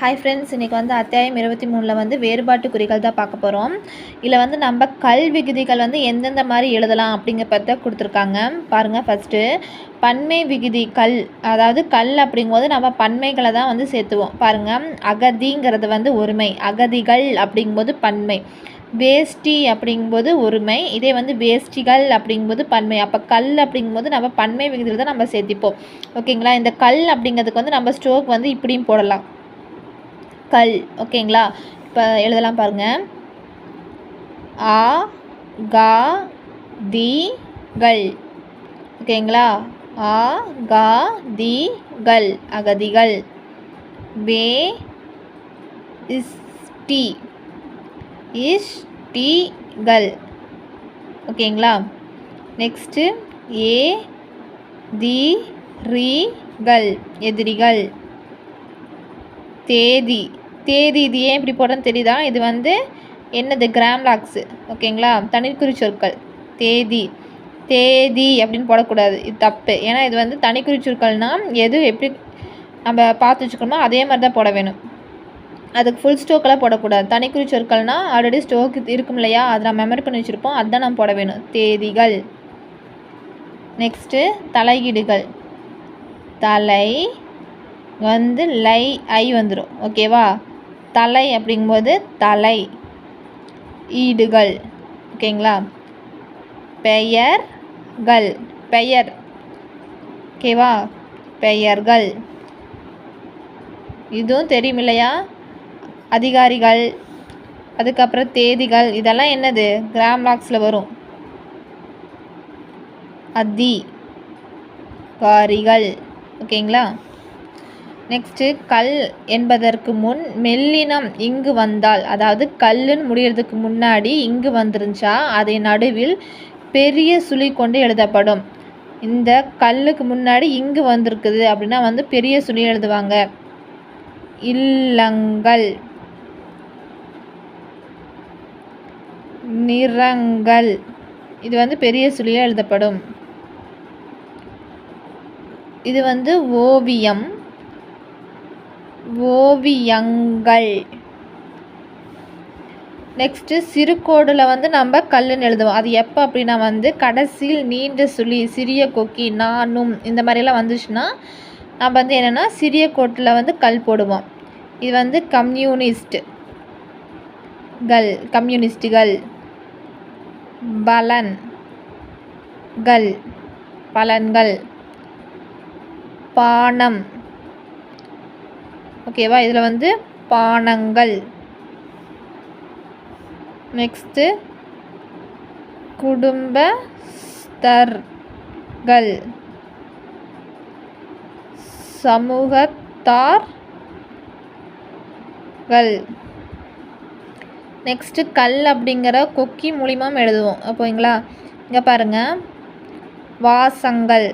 Hi friends இன்றைக்கி வந்து அத்தியாயம் இருபத்தி மூணில் வந்து வேறுபாட்டு குறிகள் தான் பார்க்க போகிறோம் இதில் வந்து நம்ம கல் விகுதிகள் வந்து எந்தெந்த மாதிரி எழுதலாம் அப்படிங்கிற பற்றி கொடுத்துருக்காங்க பாருங்கள் ஃபஸ்ட்டு பன்மை விகுதி கல் அதாவது கல் அப்படிங்கும்போது நம்ம பன்மைகளை தான் வந்து சேர்த்துவோம். பாருங்கள் அகதிங்கிறது வந்து ஒருமை அகதிகள் அப்படிங்கும்போது பன்மை. வேஷ்டி அப்படிங்கும்போது ஒருமை இதே வந்து வேஷ்டிகள் அப்படிங்கும்போது பன்மை. அப்போ கல் அப்படிங்கும்போது நம்ம பன்மை விகுதியில் தான் நம்ம சேர்த்திப்போம். ஓகேங்களா? இந்த கல் அப்படிங்கிறதுக்கு வந்து நம்ம ஸ்ட்ரோக் வந்து இப்படியும் போடலாம். கல். ஓகேங்களா? இப்போ எழுதலாம் பாருங்கள் ஆ கா தி கள் ஓகேங்களா? ஆ கா தி கள் அகதிகள். வே இஸ்டி இஷ்டிகள். ஓகேங்களா? நெக்ஸ்ட்டு ஏ தி ரி கள் எதிரிகள். தேதி தேதி இது ஏன் இப்படி போடுறேன்னு தெரியுதா? இது வந்து என்னது? கிராம் லாக்ஸு ஓகேங்களா? தனிக்குறி சொற்கள். தேதி தேதி அப்படின்னு போடக்கூடாது. இது தப்பு. ஏன்னா இது வந்து தனிக்குறி சொற்கள்னால் எது எப்படி நம்ம பார்த்து வச்சுக்கணுமோ அதே மாதிரி தான் போட வேணும். அதுக்கு ஃபுல் ஸ்டோக்கெல்லாம் போடக்கூடாது. தனிக்குறி சொற்கள்னால் ஆல்ரெடி ஸ்டோக் இருக்கும் இல்லையா? அதை நம்ம மெமரி பண்ணி வச்சுருப்போம். அதுதான் நம்ம போட வேணும். தேதிகள். நெக்ஸ்ட்டு தலையீடுகள். தலை வந்து லை ஐ வந்துடும் ஓகேவா தலை அப்படிங்கும்போது தலை. ஈடுகள். ஓகேங்களா பெயர்கள். பெயர். ஓகேவா பெயர்கள். இதுவும் தெரியும் இல்லையா? அதிகாரிகள். அதுக்கப்புறம் தேதிகள். இதெல்லாம் என்னது? கிராம்லாக்ஸில் வரும். அதி காரிகள். ஓகேங்களா நெக்ஸ்ட்டு கல் என்பதற்கு முன் மெல்லினம் இங்கு வந்தால் அதாவது கல்லுன்னு முடிகிறதுக்கு முன்னாடி இங்கு வந்துருந்துச்சா அதை நடுவில் பெரிய சுழி கொண்டு எழுதப்படும். இந்த கல்லுக்கு முன்னாடி இங்கு வந்திருக்குது அப்படின்னா வந்து பெரிய சுழி எழுதுவாங்க. இல்லங்கள். நிறங்கள். இது வந்து பெரிய சுழியாக எழுதப்படும். இது வந்து ஓவியம். ஓவியங்கள். நெக்ஸ்ட்டு சிறுகோடில் வந்து நம்ம கல்லுன்னு எழுதுவோம். அது எப்போ அப்படின்னா வந்து கடைசியில் நீண்ட சுழி சிறிய கொக்கி நானும் இந்த மாதிரிலாம் வந்துச்சுன்னா நம்ம வந்து என்னென்னா சிறிய கோட்டில் வந்து கல் போடுவோம். இது வந்து கம்யூனிஸ்ட் கள் கம்யூனிஸ்டுகள். பலன் கள் பலன்கள். பானம் ஓகேவா இதில் வந்து பானங்கள். நெக்ஸ்ட்டு குடும்பஸ்தர்கள். சமூகத்தார்கள். நெக்ஸ்ட்டு கல் அப்படிங்கிற கொக்கி மூலியமாக எழுதுவோம். ஓகேங்களா இங்கே பாருங்கள் வாசங்கள்.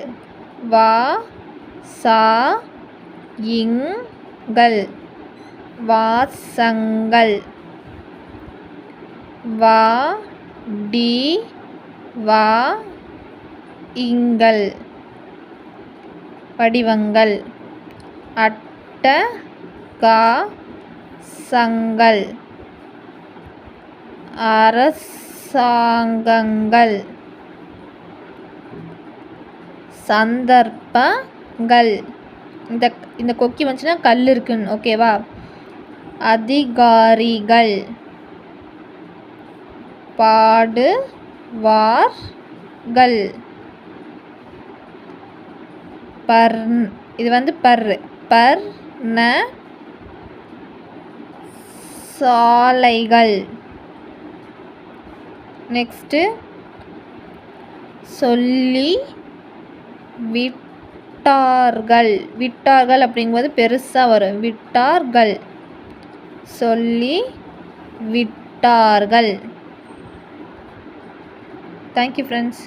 வா சா இங் கள் வாசங்கள். வா டி வா இங்கள். வடிவங்கள் அட்ட கா சங்கள். அரசாங்கங்கள். சந்தர்ப்பங்கள். இந்த இந்த கொக்கி வந்துச்சுன்னா கல் இருக்குன்னு ஓகேவா? அதிகாரிகள். பாடுவார்கள். பர் இது வந்து பர் பர் ந சாலைகள். நெக்ஸ்ட்டு சொல்லி விட் விட்டார்கள். விட்டார்கள் அப்படிங்கும்போது பெருசாக வரும். விட்டார்கள். சொல்லி விட்டார்கள். Thank you friends